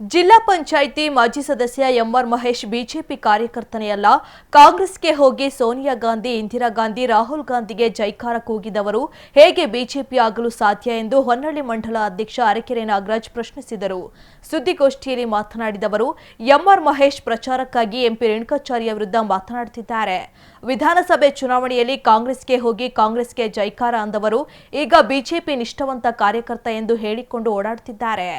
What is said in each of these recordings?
ಜಿಲ್ಲಾ ಪಂಚಾಯಿತಿ ಮಾಜಿ ಸದಸ್ಯ ಎಂಆರ್ ಮಹೇಶ್ ಬಿಜೆಪಿ ಕಾರ್ಯಕರ್ತನೇ ಅಲ್ಲ ಕಾಂಗ್ರೆಸ್ಗೆ ಹೋಗಿ ಸೋನಿಯಾ ಗಾಂಧಿ, ಇಂದಿರಾ ಗಾಂಧಿ, ರಾಹುಲ್ ಗಾಂಧಿಗೆ ಜೈಕಾರ ಕೂಗಿದವರು. ಹೇಗೆ ಬಿಜೆಪಿ ಆಗಲು ಸಾಧ್ಯ ಎಂದು ಹೊನ್ನಳ್ಳಿ ಮಂಡಲ ಅಧ್ಯಕ್ಷ ಅರಕೆರೆ ನಾಗರಾಜ್ ಪ್ರಶ್ನಿಸಿದರು. ಸುದ್ದಿಗೋಷ್ಠಿಯಲ್ಲಿ ಮಾತನಾಡಿದವರು, ಎಂಆರ್ ಮಹೇಶ್ ಪ್ರಚಾರಕ್ಕಾಗಿ ಎಂಪಿ ರೇಣುಕಾಚಾರ್ಯ ವಿರುದ್ಧ ಮಾತನಾಡುತ್ತಿದ್ದಾರೆ. ವಿಧಾನಸಭೆ ಚುನಾವಣೆಯಲ್ಲಿ ಕಾಂಗ್ರೆಸ್ಗೆ ಹೋಗಿ ಕಾಂಗ್ರೆಸ್ಗೆ ಜೈಕಾರ ಅಂದವರು, ಈಗ ಬಿಜೆಪಿ ನಿಷ್ಠಾವಂತ ಕಾರ್ಯಕರ್ತ ಎಂದು ಹೇಳಿಕೊಂಡು ಓಡಾಡುತ್ತಿದ್ದಾರೆ.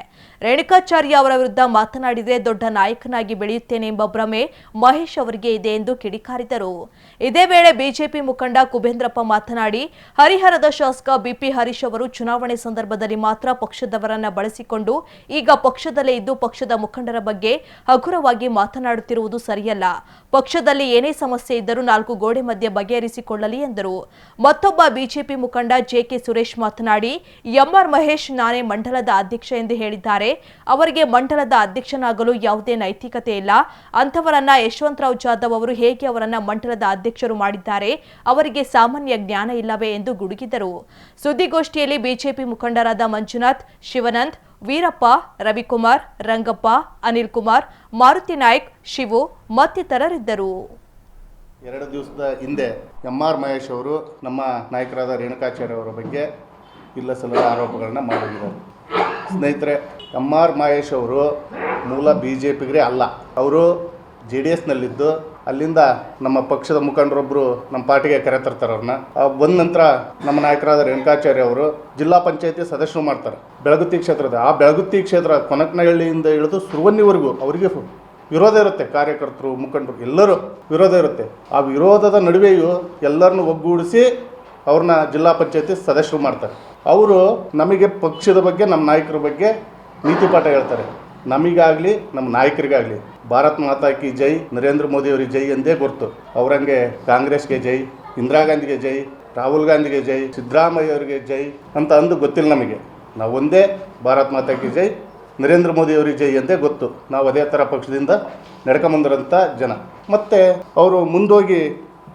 ರೇಣುಕಾಚಾರ್ಯ ಅವರ ವಿರುದ್ಧ ಮಾತನಾಡಿದರೆ ದೊಡ್ಡ ನಾಯಕನಾಗಿ ಬೆಳೆಯುತ್ತೇನೆ ಎಂಬ ಭ್ರಮೆ ಮಹೇಶ್ ಅವರಿಗೆ ಇದೆ ಎಂದು ಕಿಡಿಕಾರಿದರು. ಇದೇ ವೇಳೆ ಬಿಜೆಪಿ ಮುಖಂಡ ಕುಬೇಂದ್ರಪ್ಪ ಮಾತನಾಡಿ, ಹರಿಹರದ ಶಾಸಕ ಬಿಪಿ ಹರೀಶ್ ಅವರು ಚುನಾವಣೆ ಸಂದರ್ಭದಲ್ಲಿ ಮಾತ್ರ ಪಕ್ಷದವರನ್ನ ಬಳಸಿಕೊಂಡು, ಈಗ ಪಕ್ಷದಲ್ಲೇ ಇದ್ದು ಪಕ್ಷದ ಮುಖಂಡರ ಬಗ್ಗೆ ಹಗುರವಾಗಿ ಮಾತನಾಡುತ್ತಿರುವುದು ಸರಿಯಲ್ಲ. ಪಕ್ಷದಲ್ಲಿ ಏನೇ ಸಮಸ್ಯೆ ಇದ್ದರೂ ನಾಲ್ಕು ಗೋಡೆ ಮಧ್ಯೆ ಬಗೆಹರಿಸಿಕೊಳ್ಳಲಿ ಎಂದರು. ಮತ್ತೊಬ್ಬ ಬಿಜೆಪಿ ಮುಖಂಡ ಜೆಕೆ ಸುರೇಶ್ ಮಾತನಾಡಿ, ಎಂಆರ್ ಮಹೇಶ್ ನಾನೇ ಮಂಡಲದ ಅಧ್ಯಕ್ಷ ಎಂದು ಹೇಳಿದ್ದಾರೆ. ಅವರಿಗೆ ಮಂಡಲದ ಅಧ್ಯಕ್ಷನಾಗಲು ಯಾವುದೇ ನೈತಿಕತೆ ಇಲ್ಲ. ಅಂಥವರನ್ನ ಯಶವಂತರಾವ್ ಜಾಧವ್ ಅವರು ಹೇಗೆ ಅವರನ್ನ ಮಂಡಲದ ಅಧ್ಯಕ್ಷರು ಮಾಡಿದ್ದಾರೆ, ಅವರಿಗೆ ಸಾಮಾನ್ಯ ಜ್ಞಾನ ಇಲ್ಲವೇ ಎಂದು ಗುಡುಗಿದರು. ಸುದ್ದಿಗೋಷ್ಠಿಯಲ್ಲಿ ಬಿಜೆಪಿ ಮುಖಂಡರಾದ ಮಂಜುನಾಥ್, ಶಿವನಂದ್, ವೀರಪ್ಪ, ರವಿಕುಮಾರ್, ರಂಗಪ್ಪ, ಅನಿಲ್ ಕುಮಾರ್, ಮಾರುತಿ ನಾಯ್ಕ್, ಶಿವು ಮತ್ತಿತರರಿದ್ದರು. ಎರಡು ದಿವಸದ ಹಿಂದೆ ಎಂ ಆರ್ ಮಹೇಶ್ ಅವರು ನಮ್ಮ ನಾಯಕರಾದ ರೇಣುಕಾಚಾರ್ಯ ಅವರ ಬಗ್ಗೆ ಇಲ್ಲ ಸಲ್ಲದ ಆರೋಪಗಳನ್ನ ಮಾಡಿದ್ದಾರೆ ಸ್ನೇಹಿತರೆ ಎಂ ಆರ್ ಮಹೇಶ್ ಅವರು ಮೂಲ ಬಿ ಜೆ ಪಿಗರೇ ಅಲ್ಲ. ಅವರು ಜೆ ಡಿ ಎಸ್ನಲ್ಲಿದ್ದು, ಅಲ್ಲಿಂದ ನಮ್ಮ ಪಕ್ಷದ ಮುಖಂಡರೊಬ್ಬರು ನಮ್ಮ ಪಾರ್ಟಿಗೆ ಕರೆತರ್ತಾರೆ ಅವ್ರನ್ನ. ಬಂದ ನಂತರ ನಮ್ಮ ನಾಯಕರಾದ ರೇಣುಕಾಚಾರ್ಯ ಅವರು ಜಿಲ್ಲಾ ಪಂಚಾಯತಿ ಸದಸ್ಯರು ಮಾಡ್ತಾರೆ. ಬೆಳಗುತ್ತಿ ಕ್ಷೇತ್ರದ, ಆ ಬೆಳಗುತ್ತಿ ಕ್ಷೇತ್ರ ಕೊನಕನಹಳ್ಳಿಯಿಂದ ಇಳಿದು ಸುರುವನ್ನಿವರೆಗೂ ಅವರಿಗೆ ವಿರೋಧ ಇರುತ್ತೆ. ಕಾರ್ಯಕರ್ತರು, ಮುಖಂಡರು ಎಲ್ಲರೂ ವಿರೋಧ ಇರುತ್ತೆ. ಆ ವಿರೋಧದ ನಡುವೆಯೂ ಎಲ್ಲರನ್ನು ಒಗ್ಗೂಡಿಸಿ ಅವ್ರನ್ನ ಜಿಲ್ಲಾ ಪಂಚಾಯತಿ ಸದಸ್ಯರು ಮಾಡ್ತಾರೆ. ಅವರು ನಮಗೆ ಪಕ್ಷದ ಬಗ್ಗೆ, ನಮ್ಮ ನಾಯಕರ ಬಗ್ಗೆ ನೀತಿ ಪಾಠ ಹೇಳ್ತಾರೆ. ನಮಗಾಗಲಿ, ನಮ್ಮ ನಾಯಕರಿಗಾಗಲಿ, ಭಾರತ್ ಮಾತಾ ಕಿ ಜೈ, ನರೇಂದ್ರ ಮೋದಿ ಅವರಿಗೆ ಜೈ ಎಂದೇ ಗೊತ್ತು ಅವರಂಗೆ ಕಾಂಗ್ರೆಸ್ಗೆ ಜೈ, ಇಂದಿರಾ ಗಾಂಧಿಗೆ ಜೈ, ರಾಹುಲ್ ಗಾಂಧಿಗೆ ಜೈ, ಸಿದ್ದರಾಮಯ್ಯ ಅವರಿಗೆ ಜೈ ಅಂತ ಅಂದು ಗೊತ್ತಿಲ್ಲ ನಮಗೆ. ನಾವು ಒಂದೇ ಭಾರತ್ ಮಾತಾ ಕಿ ಜೈ, ನರೇಂದ್ರ ಮೋದಿ ಅವರಿಗೆ ಜೈ ಎಂದೇ ಗೊತ್ತು. ನಾವು ಅದೇ ಥರ ಪಕ್ಷದಿಂದ ನಡ್ಕೊಂಬಂದಿರೋಂಥ ಜನ. ಮತ್ತು ಅವರು ಮುಂದೋಗಿ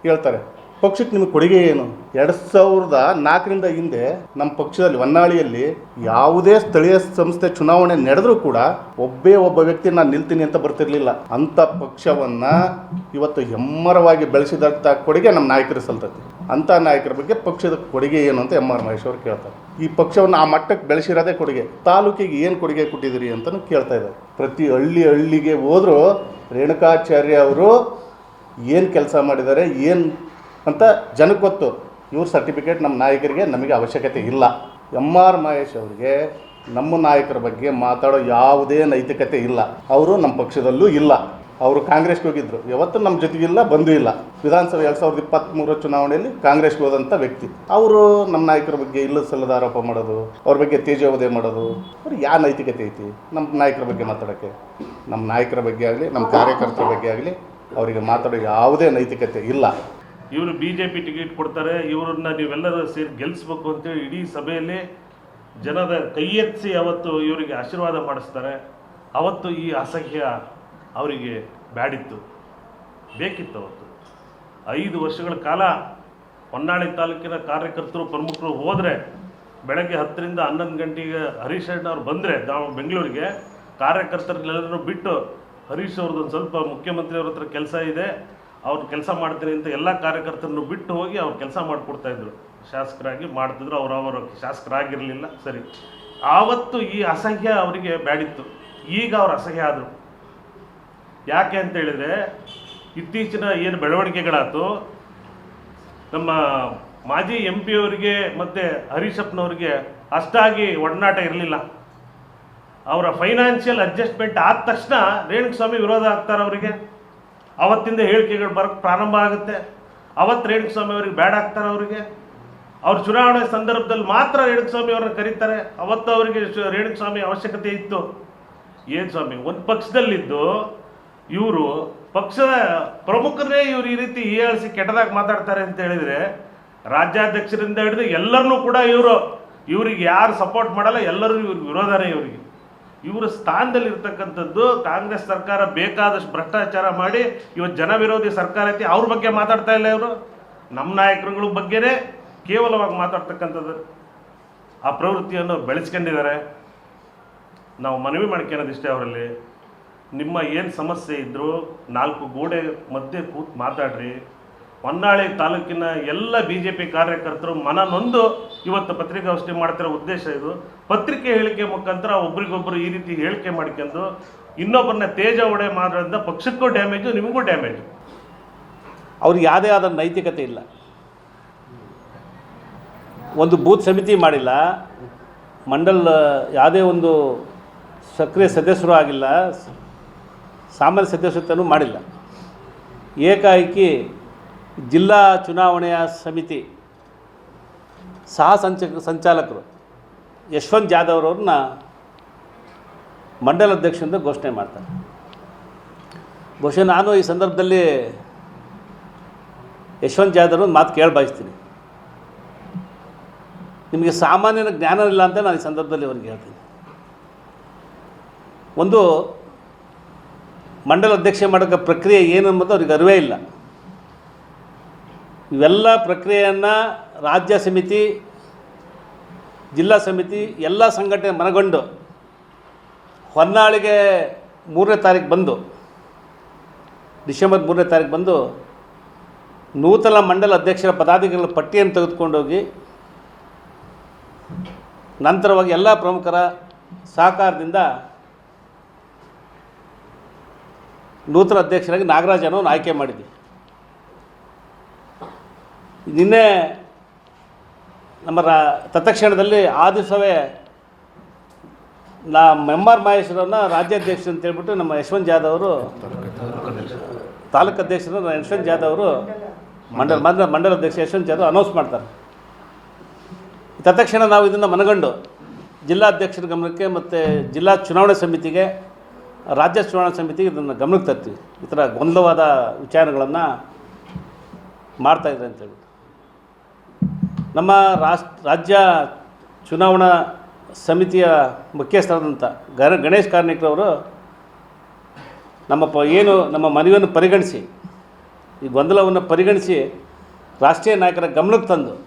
ಹೇಳ್ತಾರೆ ಪಕ್ಷಕ್ಕೆ ನಿಮ್ಗೆ ಕೊಡುಗೆ ಏನು? ಎರಡು ಸಾವಿರದ ನಾಲ್ಕರಿಂದ ಹಿಂದೆ ನಮ್ಮ ಪಕ್ಷದಲ್ಲಿ, ಹೊನ್ನಾಳಿಯಲ್ಲಿ ಯಾವುದೇ ಸ್ಥಳೀಯ ಸಂಸ್ಥೆ ಚುನಾವಣೆ ನಡೆದರೂ ಕೂಡ ಒಬ್ಬೇ ಒಬ್ಬ ವ್ಯಕ್ತಿ ನಾನು ನಿಲ್ತೀನಿ ಅಂತ ಬರ್ತಿರ್ಲಿಲ್ಲ. ಅಂಥ ಪಕ್ಷವನ್ನ ಇವತ್ತು ಹೆಮ್ಮರವಾಗಿ ಬೆಳೆಸಿದಂಥ ಕೊಡುಗೆ ನಮ್ಮ ನಾಯಕರು ಸಲ್ತತಿ. ಅಂಥ ನಾಯಕರ ಬಗ್ಗೆ ಪಕ್ಷದ ಕೊಡುಗೆ ಏನು ಅಂತ ಎಂ ಆರ್ ಮಹೇಶ್ ಅವರು ಕೇಳ್ತಾರೆ. ಈ ಪಕ್ಷವನ್ನು ಆ ಮಟ್ಟಕ್ಕೆ ಬೆಳೆಸಿರೋದೇ ಕೊಡುಗೆ. ತಾಲೂಕಿಗೆ ಏನು ಕೊಡುಗೆ ಕೊಟ್ಟಿದ್ದೀರಿ ಅಂತಲೂ ಕೇಳ್ತಾ ಇದ್ದಾರೆ. ಪ್ರತಿ ಹಳ್ಳಿ ಹಳ್ಳಿಗೆ ಹೋದರೂ ರೇಣುಕಾಚಾರ್ಯ ಅವರು ಏನು ಕೆಲಸ ಮಾಡಿದ್ದಾರೆ, ಏನು ಅಂತ ಜನಕ್ಕೆ ಗೊತ್ತು. ಇವ್ರ ಸರ್ಟಿಫಿಕೇಟ್ ನಮ್ಮ ನಾಯಕರಿಗೆ ನಮಗೆ ಅವಶ್ಯಕತೆ ಇಲ್ಲ. ಎಂ ಆರ್ ಮಹೇಶ್ ಅವರಿಗೆ ನಮ್ಮ ನಾಯಕರ ಬಗ್ಗೆ ಮಾತಾಡೋ ಯಾವುದೇ ನೈತಿಕತೆ ಇಲ್ಲ. ಅವರು ನಮ್ಮ ಪಕ್ಷದಲ್ಲೂ ಇಲ್ಲ. ಅವರು ಕಾಂಗ್ರೆಸ್ಗೆ ಹೋಗಿದ್ದರು ಯಾವತ್ತೂ ನಮ್ಮ ಜೊತೆಗಿಲ್ಲ ಬಂದೂ ಇಲ್ಲ. ವಿಧಾನಸಭೆ ಎರಡು ಸಾವಿರದ ಇಪ್ಪತ್ತ್ಮೂರ ಚುನಾವಣೆಯಲ್ಲಿ ಕಾಂಗ್ರೆಸ್ಗೆ ಹೋದಂಥ ವ್ಯಕ್ತಿ. ಅವರು ನಮ್ಮ ನಾಯಕರ ಬಗ್ಗೆ ಇಲ್ಲ ಸಲ್ಲದ ಆರೋಪ ಮಾಡೋದು, ಅವ್ರ ಬಗ್ಗೆ ತೇಜೋವಧೆ ಮಾಡೋದು. ಅವ್ರು ಯಾವ ನೈತಿಕತೆ ಐತಿ? ನಮ್ಮ ನಾಯಕರ ಬಗ್ಗೆ ಮಾತಾಡೋಕ್ಕೆ. ನಮ್ಮ ನಾಯಕರ ಬಗ್ಗೆ ಆಗಲಿ, ನಮ್ಮ ಕಾರ್ಯಕರ್ತರ ಬಗ್ಗೆ ಆಗಲಿ, ಅವರಿಗೆ ಮಾತಾಡೋ ಯಾವುದೇ ನೈತಿಕತೆ ಇಲ್ಲ. ಇವರು ಬಿ ಜೆ ಪಿ ಟಿಕೆಟ್ ಕೊಡ್ತಾರೆ, ಇವರನ್ನ ನೀವೆಲ್ಲರೂ ಸೇರಿ ಗೆಲ್ಲಿಸ್ಬೇಕು ಅಂತೇಳಿ ಇಡೀ ಸಭೆಯಲ್ಲಿ ಜನದ ಕೈ ಎತ್ತಿಸಿ ಅವತ್ತು ಇವರಿಗೆ ಆಶೀರ್ವಾದ ಮಾಡಿಸ್ತಾರೆ. ಅವತ್ತು ಈ ಅಸಹ್ಯ ಅವರಿಗೆ ಬ್ಯಾಡಿತ್ತು. ಬೇಕಿತ್ತು ಅವತ್ತು. ಐದು ವರ್ಷಗಳ ಕಾಲ ಹೊನ್ನಾಳಿ ತಾಲೂಕಿನ ಕಾರ್ಯಕರ್ತರು, ಪ್ರಮುಖರು ಹೋದರೆ, ಬೆಳಗ್ಗೆ ಹತ್ತರಿಂದ ಹನ್ನೊಂದು ಗಂಟೆಗೆ ಹರೀಶ್ ಅವ್ರು ಬಂದರೆ, ನಾವು ಬೆಂಗಳೂರಿಗೆ ಕಾರ್ಯಕರ್ತರನ್ನೆಲ್ಲರೂ ಬಿಟ್ಟು ಹರೀಶ್ ಅವ್ರದ್ದೊಂದು ಸ್ವಲ್ಪ ಮುಖ್ಯಮಂತ್ರಿಯವ್ರ ಹತ್ರ ಕೆಲಸ ಇದೆ. ಅವ್ರು ಕೆಲಸ ಮಾಡ್ತೀನಿ ಅಂತ ಎಲ್ಲ ಕಾರ್ಯಕರ್ತರನ್ನು ಬಿಟ್ಟು ಹೋಗಿ ಅವ್ರು ಕೆಲಸ ಮಾಡಿಕೊಡ್ತಾ ಇದ್ರು. ಶಾಸಕರಾಗಿ ಮಾಡ್ತಿದ್ರು, ಅವ್ರು ಅವರು ಶಾಸಕರಾಗಿರಲಿಲ್ಲ, ಸರಿ. ಆವತ್ತು ಈ ಅಸಹ್ಯ ಅವರಿಗೆ ಬ್ಯಾಡಿತ್ತು. ಈಗ ಅವ್ರು ಅಸಹ್ಯ ಆದರು. ಯಾಕೆ ಅಂತ ಹೇಳಿದ್ರೆ, ಇತ್ತೀಚಿನ ಏನು ಬೆಳವಣಿಗೆಗಳಾಯ್ತು, ನಮ್ಮ ಮಾಜಿ ಎಂ ಪಿ ಅವರಿಗೆ ಮತ್ತು ಹರೀಶಪ್ಪನವ್ರಿಗೆ ಅಷ್ಟಾಗಿ ಒಡನಾಟ ಇರಲಿಲ್ಲ. ಅವರ ಫೈನಾನ್ಷಿಯಲ್ ಅಡ್ಜಸ್ಟ್ಮೆಂಟ್ ಆದ ತಕ್ಷಣ ರೇಣುಕಸ್ವಾಮಿ ವಿರೋಧ ಆಗ್ತಾರೆ ಅವರಿಗೆ. ಅವತ್ತಿಂದ ಹೇಳಿಕೆಗಳು ಬರಕ್ಕೆ ಪ್ರಾರಂಭ ಆಗುತ್ತೆ. ಅವತ್ತು ರೇಣುಕಸ್ವಾಮಿ ಅವರಿಗೆ ಬ್ಯಾಡ್ ಆಗ್ತಾರೆ ಅವರಿಗೆ. ಅವ್ರ ಚುನಾವಣೆ ಸಂದರ್ಭದಲ್ಲಿ ಮಾತ್ರ ರೇಣುಕಸ್ವಾಮಿ ಅವ್ರನ್ನ ಕರೀತಾರೆ. ಅವತ್ತು ಅವರಿಗೆ ರೇಣುಕಸ್ವಾಮಿ ಅವಶ್ಯಕತೆ ಇತ್ತು. ಏನು ಸ್ವಾಮಿ, ಒಂದು ಪಕ್ಷದಲ್ಲಿದ್ದು ಇವರು ಪಕ್ಷದ ಪ್ರಮುಖರೇ ಇವ್ರು ಈ ರೀತಿ ಹೀಯಾಳಿಸಿ ಕೆಟ್ಟದಾಗಿ ಮಾತಾಡ್ತಾರೆ ಅಂತ ಹೇಳಿದರೆ ರಾಜ್ಯಾಧ್ಯಕ್ಷರಿಂದ ಹಿಡಿದು ಎಲ್ಲರನ್ನೂ ಕೂಡ ಇವರು, ಇವ್ರಿಗೆ ಯಾರು ಸಪೋರ್ಟ್ ಮಾಡಲ್ಲ, ಎಲ್ಲರೂ ಇವ್ರಿಗೆ ವಿರೋಧನೇ ಇವರಿಗೆ. ಇವರ ಸ್ಥಾನದಲ್ಲಿರ್ತಕ್ಕಂಥದ್ದು ಕಾಂಗ್ರೆಸ್ ಸರ್ಕಾರ ಬೇಕಾದಷ್ಟು ಭ್ರಷ್ಟಾಚಾರ ಮಾಡಿ ಇವತ್ತು ಜನ ವಿರೋಧಿ ಸರ್ಕಾರ ಐತಿ, ಅವ್ರ ಬಗ್ಗೆ ಮಾತಾಡ್ತಾ ಇಲ್ಲ ಇವರು. ನಮ್ಮ ನಾಯಕರುಗಳ ಬಗ್ಗೆನೇ ಕೇವಲವಾಗಿ ಮಾತಾಡ್ತಕ್ಕಂಥದ್ದು. ಆ ಪ್ರವೃತ್ತಿಯನ್ನು ಬೆಳೆಸ್ಕೊಂಡಿದ್ದಾರೆ. ನಾವು ಮನವಿ ಮಾಡ್ಕೊಳ್ಳೋದಿಷ್ಟೇ ಅವರಲ್ಲಿ. ನಿಮ್ಮ ಏನು ಸಮಸ್ಯೆ ಇದ್ದರೂ ನಾಲ್ಕು ಗೋಡೆ ಮಧ್ಯೆ ಕೂತು ಮಾತಾಡ್ರಿ. ಹೊನ್ನಾಳಿ ತಾಲೂಕಿನ ಎಲ್ಲ ಬಿ ಜೆ ಪಿ ಕಾರ್ಯಕರ್ತರು ಮನನೊಂದು ಇವತ್ತು ಪತ್ರಿಕಾಗೋಷ್ಠಿ ಮಾಡ್ತಿರೋ ಉದ್ದೇಶ ಇದು. ಪತ್ರಿಕೆ ಹೇಳಿಕೆ ಮುಖಾಂತರ ಒಬ್ರಿಗೊಬ್ರು ಈ ರೀತಿ ಹೇಳಿಕೆ ಮಾಡ್ಕೊಂಡು ಇನ್ನೊಬ್ಬರನ್ನ ತೇಜ ಒಡೆ ಮಾಡೋದ್ರಿಂದ ಪಕ್ಷಕ್ಕೂ ಡ್ಯಾಮೇಜು ನಿಮಗೂ ಡ್ಯಾಮೇಜು ಅವ್ರಿಗೆ ಯಾವುದೇ ಆದ ನೈತಿಕತೆ ಇಲ್ಲ. ಒಂದು ಬೂತ್ ಸಮಿತಿ ಮಾಡಿಲ್ಲ. ಮಂಡಲ್ ಯಾವುದೇ ಒಂದು ಸಕ್ರಿಯ ಸದಸ್ಯರು ಆಗಿಲ್ಲ. ಸಾಮಾನ್ಯ ಸದಸ್ಯತ್ವನೂ ಮಾಡಿಲ್ಲ. ಏಕಾಏಕಿ ಜಿಲ್ಲಾ ಚುನಾವಣೆಯ ಸಮಿತಿ ಸಹ ಸಂಚ ಸಂಚಾಲಕರು ಯಶವಂತ್ ಜಾಧವ್ ಅವ್ರನ್ನ ಮಂಡಲ ಅಧ್ಯಕ್ಷರಿಂದ ಘೋಷಣೆ ಮಾಡ್ತಾರೆ. ಬಹುಶಃ ನಾನು ಈ ಸಂದರ್ಭದಲ್ಲಿ ಯಶವಂತ್ ಜಾಧವ್ ಒಂದು ಮಾತು ಕೇಳಿ ಬಯಸ್ತೀನಿ. ನಿಮಗೆ ಸಾಮಾನ್ಯನ ಜ್ಞಾನ ಇಲ್ಲ ಅಂತ ನಾನು ಈ ಸಂದರ್ಭದಲ್ಲಿ ಅವ್ರಿಗೆ ಹೇಳ್ತೀನಿ. ಒಂದು ಮಂಡಲ ಅಧ್ಯಕ್ಷೆ ಮಾಡೋಕ್ಕೆ ಪ್ರಕ್ರಿಯೆ ಏನು ಅನ್ನೋದು ಅವ್ರಿಗೆ ಅರಿವೇ ಇಲ್ಲ. ಇವೆಲ್ಲ ಪ್ರಕ್ರಿಯೆಯನ್ನು ರಾಜ್ಯ ಸಮಿತಿ, ಜಿಲ್ಲಾ ಸಮಿತಿ, ಎಲ್ಲ ಸಂಘಟನೆ ಮನಗೊಂಡು ಹೊನ್ನಾಳಿಗೆ ಮೂರನೇ ತಾರೀಕು ಬಂದು, ಡಿಸೆಂಬರ್ ಮೂರನೇ ತಾರೀಕು ಬಂದು ನೂತನ ಮಂಡಲ ಅಧ್ಯಕ್ಷರ ಪದಾಧಿಕಾರಿಗಳ ಪಟ್ಟಿಯನ್ನು ತೆಗೆದುಕೊಂಡೋಗಿ ನಂತರವಾಗಿ ಎಲ್ಲ ಪ್ರಮುಖರ ಸಹಕಾರದಿಂದ ನೂತನ ಅಧ್ಯಕ್ಷರಾಗಿ ನಾಗರಾಜನವನ್ನು ಆಯ್ಕೆ ಮಾಡಿದ್ವಿ. ನಿನ್ನೆ ನಮ್ಮ ರಾ ತತ್ಕ್ಷಣದಲ್ಲಿ ಆ ದಿವಸವೇ ನಾ ಮೆಂಬರ್ ಆರ್ ಮಹೇಶ್ವರನ್ನ ರಾಜ್ಯಾಧ್ಯಕ್ಷ ಅಂತ ಹೇಳ್ಬಿಟ್ಟು ನಮ್ಮ ಯಶವಂತ್ ಜಾಧವ್ ಅವರು, ತಾಲೂಕು ಅಧ್ಯಕ್ಷರು ಯಶವಂತ್ ಜಾಧವ್ ಅವರು, ಮಂಡಲ ಮಂಡಲ ಮಂಡಲ ಅಧ್ಯಕ್ಷ ಯಶವಂತ್ ಜಾಧವ್ ಅನೌನ್ಸ್ ಮಾಡ್ತಾರೆ. ತತ್ಕ್ಷಣ ನಾವು ಇದನ್ನು ಮನಗಂಡು ಜಿಲ್ಲಾಧ್ಯಕ್ಷರ ಗಮನಕ್ಕೆ ಮತ್ತು ಜಿಲ್ಲಾ ಚುನಾವಣಾ ಸಮಿತಿಗೆ, ರಾಜ್ಯ ಚುನಾವಣಾ ಸಮಿತಿಗೆ ಇದನ್ನು ಗಮನಕ್ಕೆ ತರ್ತೀವಿ. ಈ ಥರ ಗೊಂದಲವಾದ ವಿಚಾರಗಳನ್ನು ಮಾಡ್ತಾಯಿದ್ದಾರೆ ಅಂತೇಳಿ ನಮ್ಮ ರಾಜ್ಯ ಚುನಾವಣಾ ಸಮಿತಿಯ ಮುಖ್ಯಸ್ಥರಾದಂಥ ಗಣ ಗಣೇಶ್ ಕಾರ್ಣಿಕ್ರವರು ನಮ್ಮ ಪ, ಏನು ನಮ್ಮ ಮನವಿಯನ್ನು ಪರಿಗಣಿಸಿ, ಈ ಗೊಂದಲವನ್ನು ಪರಿಗಣಿಸಿ ರಾಷ್ಟ್ರೀಯ ನಾಯಕರ ಗಮನಕ್ಕೆ ತಂದು